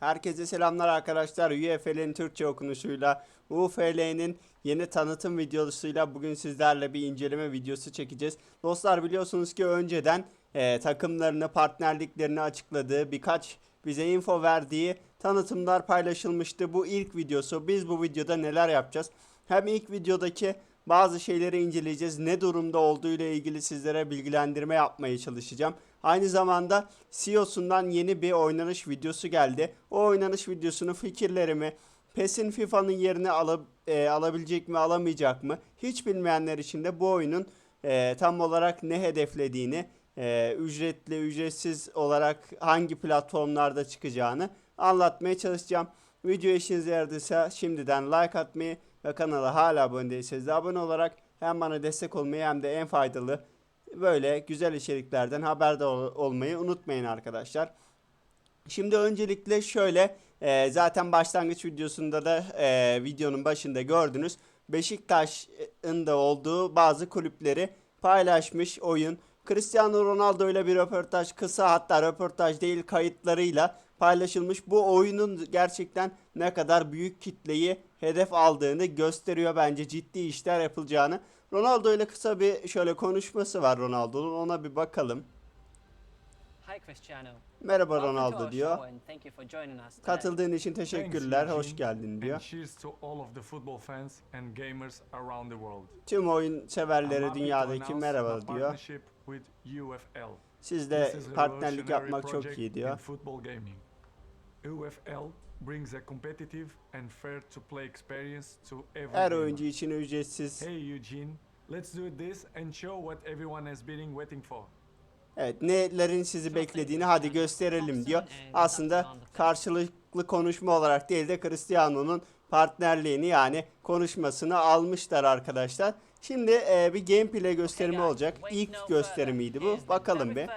Herkese selamlar arkadaşlar. UFL'in Türkçe okunuşuyla UFL'nin yeni tanıtım videosuyla bugün sizlerle bir inceleme videosu çekeceğiz. Dostlar biliyorsunuz ki önceden e, takımlarını, partnerliklerini açıkladığı birkaç bize info verdiği tanıtımlar paylaşılmıştı. Bu ilk videosu. Biz bu videoda neler yapacağız? Hem ilk videodaki bazı şeyleri inceleyeceğiz. Ne durumda olduğu ile ilgili sizlere bilgilendirme yapmaya çalışacağım. Aynı zamanda CEO'sundan yeni bir oynanış videosu geldi. O oynanış videosunu fikirlerimi PES'in FIFA'nın yerini alıp e, alabilecek mi alamayacak mı hiç bilmeyenler için de bu oyunun e, tam olarak ne hedeflediğini e, ücretli ücretsiz olarak hangi platformlarda çıkacağını anlatmaya çalışacağım. Video işinize yaradıysa şimdiden like atmayı ve kanala hala abone değilseniz de abone olarak hem bana destek olmayı hem de en faydalı böyle güzel içeriklerden haberdar ol- olmayı unutmayın arkadaşlar. Şimdi öncelikle şöyle e, zaten başlangıç videosunda da e, videonun başında gördünüz. Beşiktaş'ın da olduğu bazı kulüpleri paylaşmış oyun. Cristiano Ronaldo ile bir röportaj kısa hatta röportaj değil kayıtlarıyla paylaşılmış. Bu oyunun gerçekten ne kadar büyük kitleyi hedef aldığını gösteriyor. Bence ciddi işler yapılacağını. Ronaldo ile kısa bir şöyle konuşması var Ronaldo'nun ona bir bakalım. Hi Cristiano. Merhaba Ronaldo diyor. Katıldığın için teşekkürler, hoş geldin diyor. Tüm oyun to dünyadaki merhaba diyor. a partnerlik yapmak çok iyi diyor. UFL brings a competitive and fair to play experience to every Her oyuncu için ücretsiz. Hey Eugene, let's do this and show what everyone has been waiting for. Evet, nelerin sizi beklediğini hadi gösterelim diyor. Aslında karşılıklı konuşma olarak değil de Cristiano'nun partnerliğini yani konuşmasını almışlar arkadaşlar. Şimdi e, bir gameplay gösterimi olacak. İlk gösterimiydi bu. Bakalım bir.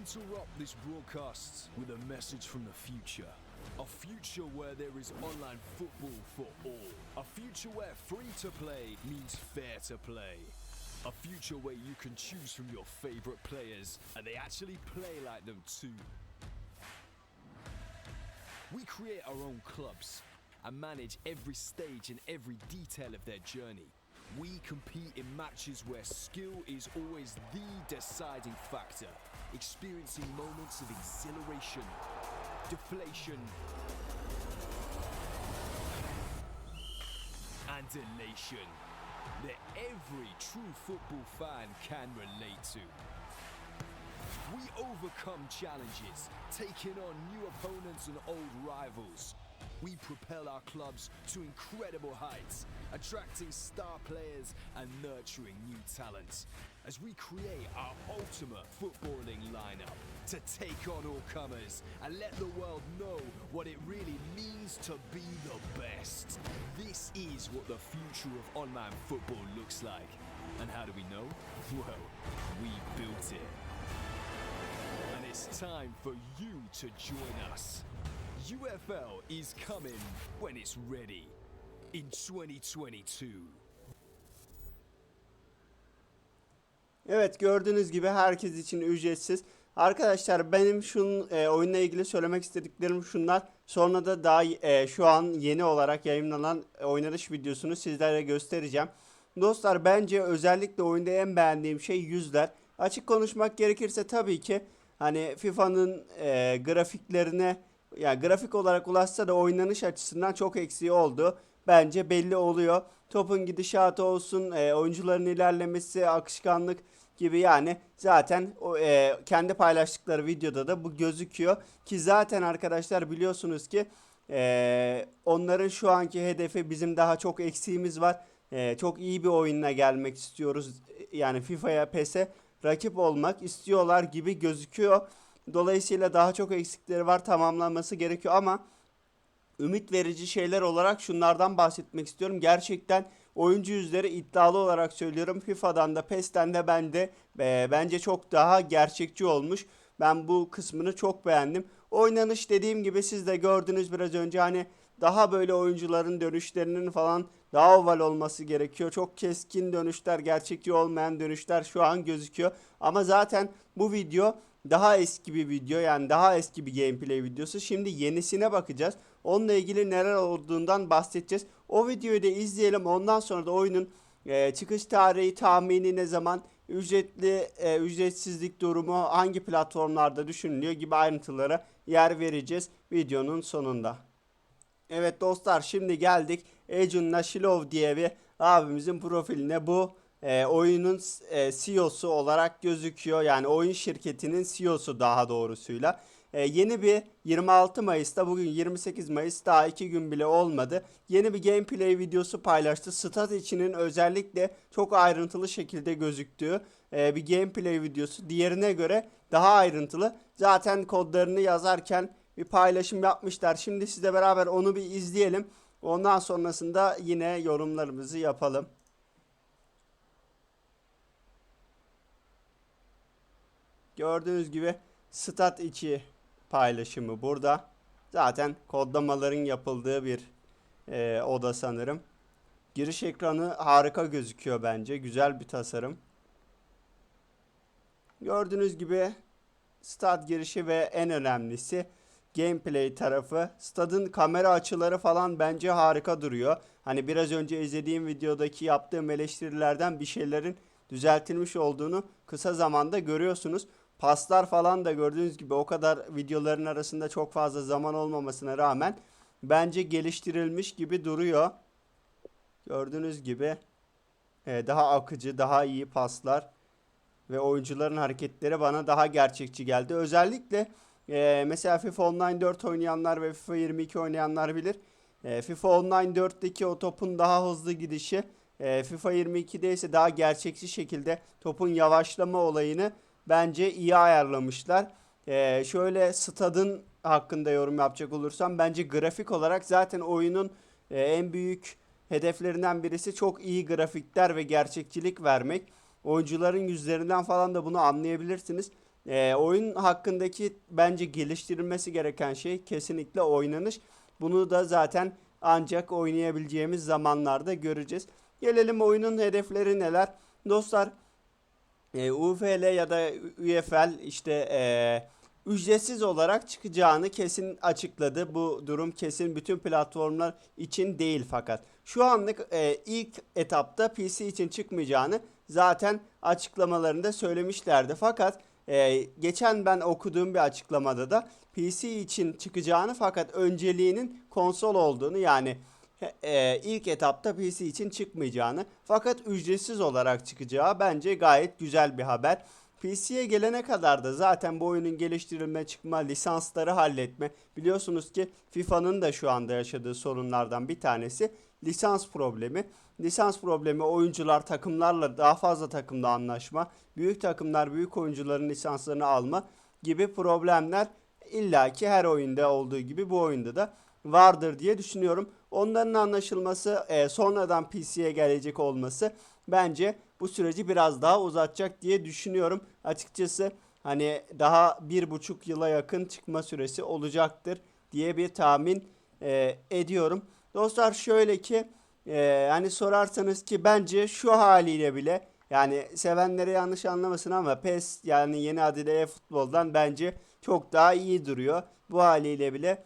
Interrupt this broadcast with a message from the future. A future where there is online football for all. A future where free to play means fair to play. A future where you can choose from your favorite players and they actually play like them too. We create our own clubs and manage every stage and every detail of their journey. We compete in matches where skill is always the deciding factor, experiencing moments of exhilaration, deflation, and elation that every true football fan can relate to. We overcome challenges, taking on new opponents and old rivals. We propel our clubs to incredible heights, attracting star players and nurturing new talents as we create our ultimate footballing lineup to take on all comers and let the world know what it really means to be the best. This is what the future of online football looks like. And how do we know? Well, we built it. And it's time for you to join us. UFL is coming when it's ready in 2022. Evet gördüğünüz gibi herkes için ücretsiz. Arkadaşlar benim şunun e, oyunla ilgili söylemek istediklerim şunlar. Sonra da daha e, şu an yeni olarak yayınlanan e, oynanış videosunu sizlere göstereceğim. Dostlar bence özellikle oyunda en beğendiğim şey yüzler. Açık konuşmak gerekirse tabii ki hani FIFA'nın e, grafiklerine yani grafik olarak ulaşsa da oynanış açısından çok eksiği oldu. Bence belli oluyor. Topun gidişatı olsun, e, oyuncuların ilerlemesi, akışkanlık gibi yani zaten e, kendi paylaştıkları videoda da bu gözüküyor. Ki zaten arkadaşlar biliyorsunuz ki e, onların şu anki hedefi bizim daha çok eksiğimiz var. E, çok iyi bir oyunla gelmek istiyoruz. Yani FIFA'ya, PES'e rakip olmak istiyorlar gibi gözüküyor. Dolayısıyla daha çok eksikleri var tamamlanması gerekiyor ama ümit verici şeyler olarak şunlardan bahsetmek istiyorum. Gerçekten oyuncu yüzleri iddialı olarak söylüyorum. FIFA'dan da PES'ten de bende e, bence çok daha gerçekçi olmuş. Ben bu kısmını çok beğendim. Oynanış dediğim gibi siz de gördünüz biraz önce hani daha böyle oyuncuların dönüşlerinin falan daha oval olması gerekiyor. Çok keskin dönüşler, gerçekçi olmayan dönüşler şu an gözüküyor. Ama zaten bu video daha eski bir video yani daha eski bir gameplay videosu. Şimdi yenisine bakacağız. Onunla ilgili neler olduğundan bahsedeceğiz. O videoyu da izleyelim. Ondan sonra da oyunun e, çıkış tarihi, tahmini ne zaman, ücretli, e, ücretsizlik durumu, hangi platformlarda düşünülüyor gibi ayrıntılara yer vereceğiz videonun sonunda. Evet dostlar şimdi geldik Ecun Naşilov diye bir abimizin profiline bu e, oyunun e, CEO'su olarak gözüküyor. Yani oyun şirketinin CEO'su daha doğrusuyla. E, yeni bir 26 Mayıs'ta bugün 28 Mayıs daha 2 gün bile olmadı. Yeni bir gameplay videosu paylaştı. Stat içinin özellikle çok ayrıntılı şekilde gözüktüğü e, bir gameplay videosu. Diğerine göre daha ayrıntılı. Zaten kodlarını yazarken bir paylaşım yapmışlar. Şimdi sizle beraber onu bir izleyelim. Ondan sonrasında yine yorumlarımızı yapalım. Gördüğünüz gibi stat içi paylaşımı burada. Zaten kodlamaların yapıldığı bir e, oda sanırım. Giriş ekranı harika gözüküyor bence. Güzel bir tasarım. Gördüğünüz gibi stat girişi ve en önemlisi gameplay tarafı. Stadın kamera açıları falan bence harika duruyor. Hani biraz önce izlediğim videodaki yaptığım eleştirilerden bir şeylerin düzeltilmiş olduğunu kısa zamanda görüyorsunuz. Paslar falan da gördüğünüz gibi o kadar videoların arasında çok fazla zaman olmamasına rağmen bence geliştirilmiş gibi duruyor. Gördüğünüz gibi e, daha akıcı, daha iyi paslar ve oyuncuların hareketleri bana daha gerçekçi geldi. Özellikle e, mesela FIFA Online 4 oynayanlar ve FIFA 22 oynayanlar bilir. E, FIFA Online 4'teki o topun daha hızlı gidişi e, FIFA 22'de ise daha gerçekçi şekilde topun yavaşlama olayını bence iyi ayarlamışlar. E, şöyle stadın hakkında yorum yapacak olursam bence grafik olarak zaten oyunun e, en büyük hedeflerinden birisi çok iyi grafikler ve gerçekçilik vermek. Oyuncuların yüzlerinden falan da bunu anlayabilirsiniz. Ee, oyun hakkındaki bence geliştirilmesi gereken şey kesinlikle oynanış. Bunu da zaten ancak oynayabileceğimiz zamanlarda göreceğiz. Gelelim oyunun hedefleri neler? Dostlar e, UFL ya da UFL işte e, ücretsiz olarak çıkacağını kesin açıkladı. Bu durum kesin bütün platformlar için değil fakat. Şu anlık e, ilk etapta PC için çıkmayacağını zaten açıklamalarında söylemişlerdi. Fakat e, geçen ben okuduğum bir açıklamada da PC için çıkacağını fakat önceliğinin konsol olduğunu yani e, ilk etapta PC için çıkmayacağını fakat ücretsiz olarak çıkacağı bence gayet güzel bir haber. PC'ye gelene kadar da zaten bu oyunun geliştirilme, çıkma, lisansları halletme. Biliyorsunuz ki FIFA'nın da şu anda yaşadığı sorunlardan bir tanesi lisans problemi. Lisans problemi oyuncular takımlarla daha fazla takımda anlaşma, büyük takımlar büyük oyuncuların lisanslarını alma gibi problemler illaki her oyunda olduğu gibi bu oyunda da vardır diye düşünüyorum. Onların anlaşılması, e, sonradan PC'ye gelecek olması bence bu süreci biraz daha uzatacak diye düşünüyorum. Açıkçası hani daha bir buçuk yıla yakın çıkma süresi olacaktır diye bir tahmin e, ediyorum. Dostlar şöyle ki e, hani sorarsanız ki bence şu haliyle bile yani sevenlere yanlış anlamasın ama PES yani yeni adıyla e-futboldan bence çok daha iyi duruyor. Bu haliyle bile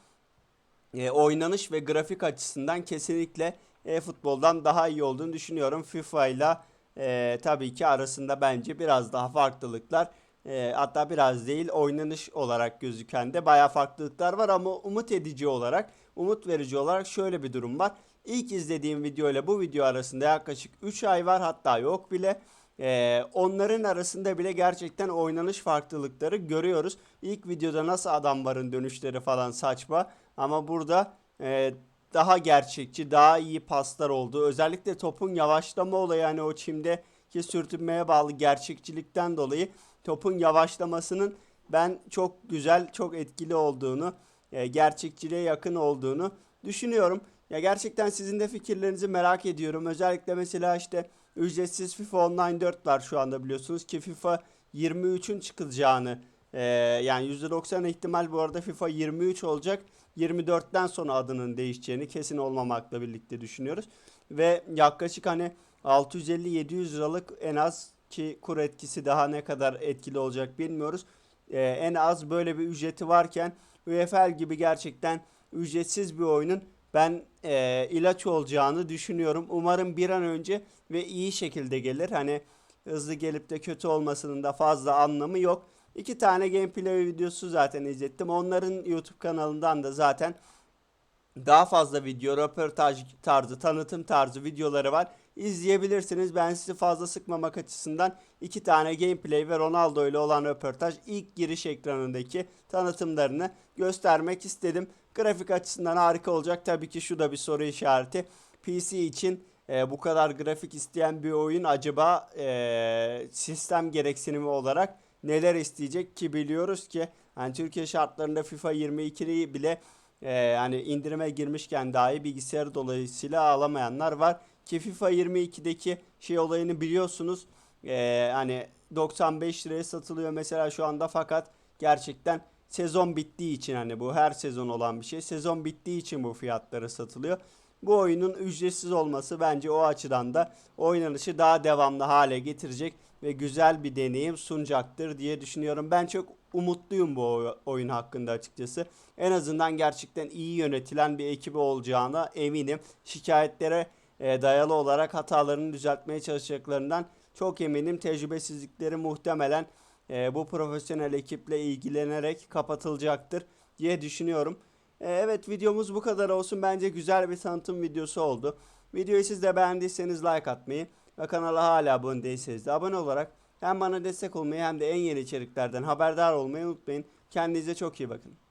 e, oynanış ve grafik açısından kesinlikle e-futboldan daha iyi olduğunu düşünüyorum. FIFA ile e, tabii ki arasında bence biraz daha farklılıklar e, hatta biraz değil oynanış olarak gözüken de bayağı farklılıklar var ama umut edici olarak umut verici olarak şöyle bir durum var. İlk izlediğim video ile bu video arasında yaklaşık 3 ay var hatta yok bile. Ee, onların arasında bile gerçekten oynanış farklılıkları görüyoruz. İlk videoda nasıl adamların dönüşleri falan saçma ama burada e, daha gerçekçi, daha iyi paslar oldu. Özellikle topun yavaşlama olayı yani o çimdeki sürtünmeye bağlı gerçekçilikten dolayı topun yavaşlamasının ben çok güzel, çok etkili olduğunu, e, gerçekçiliğe yakın olduğunu düşünüyorum. Ya gerçekten sizin de fikirlerinizi merak ediyorum. Özellikle mesela işte ücretsiz FIFA Online 4 var şu anda biliyorsunuz ki FIFA 23'ün çıkacağını e, yani %90 ihtimal bu arada FIFA 23 olacak. 24'ten sonra adının değişeceğini kesin olmamakla birlikte düşünüyoruz. Ve yaklaşık hani 650-700 liralık en az ki kur etkisi daha ne kadar etkili olacak bilmiyoruz. Ee, en az böyle bir ücreti varken UEFL gibi gerçekten ücretsiz bir oyunun ben e, ilaç olacağını düşünüyorum. Umarım bir an önce ve iyi şekilde gelir. Hani hızlı gelip de kötü olmasının da fazla anlamı yok. İki tane gameplay videosu zaten izlettim. Onların YouTube kanalından da zaten daha fazla video, röportaj tarzı, tanıtım tarzı videoları var. İzleyebilirsiniz. Ben sizi fazla sıkmamak açısından iki tane gameplay ve Ronaldo ile olan röportaj ilk giriş ekranındaki tanıtımlarını göstermek istedim. Grafik açısından harika olacak. Tabii ki şu da bir soru işareti. PC için e, bu kadar grafik isteyen bir oyun acaba e, sistem gereksinimi olarak neler isteyecek ki biliyoruz ki hani Türkiye şartlarında FIFA 22'yi bile e, hani indirime girmişken dahi bilgisayarı dolayısıyla alamayanlar var ki FIFA 22'deki şey olayını biliyorsunuz E, hani 95 liraya satılıyor mesela şu anda fakat gerçekten sezon bittiği için hani bu her sezon olan bir şey sezon bittiği için bu fiyatlara satılıyor. Bu oyunun ücretsiz olması bence o açıdan da oynanışı daha devamlı hale getirecek ve güzel bir deneyim sunacaktır diye düşünüyorum. Ben çok umutluyum bu oy- oyun hakkında açıkçası. En azından gerçekten iyi yönetilen bir ekibi olacağına eminim. Şikayetlere e, dayalı olarak hatalarını düzeltmeye çalışacaklarından çok eminim. Tecrübesizlikleri muhtemelen e, bu profesyonel ekiple ilgilenerek kapatılacaktır diye düşünüyorum. E, Evet videomuz bu kadar olsun. Bence güzel bir tanıtım videosu oldu. Videoyu siz de beğendiyseniz like atmayı ve kanala hala abone değilseniz de abone olarak hem bana destek olmayı hem de en yeni içeriklerden haberdar olmayı unutmayın. Kendinize çok iyi bakın.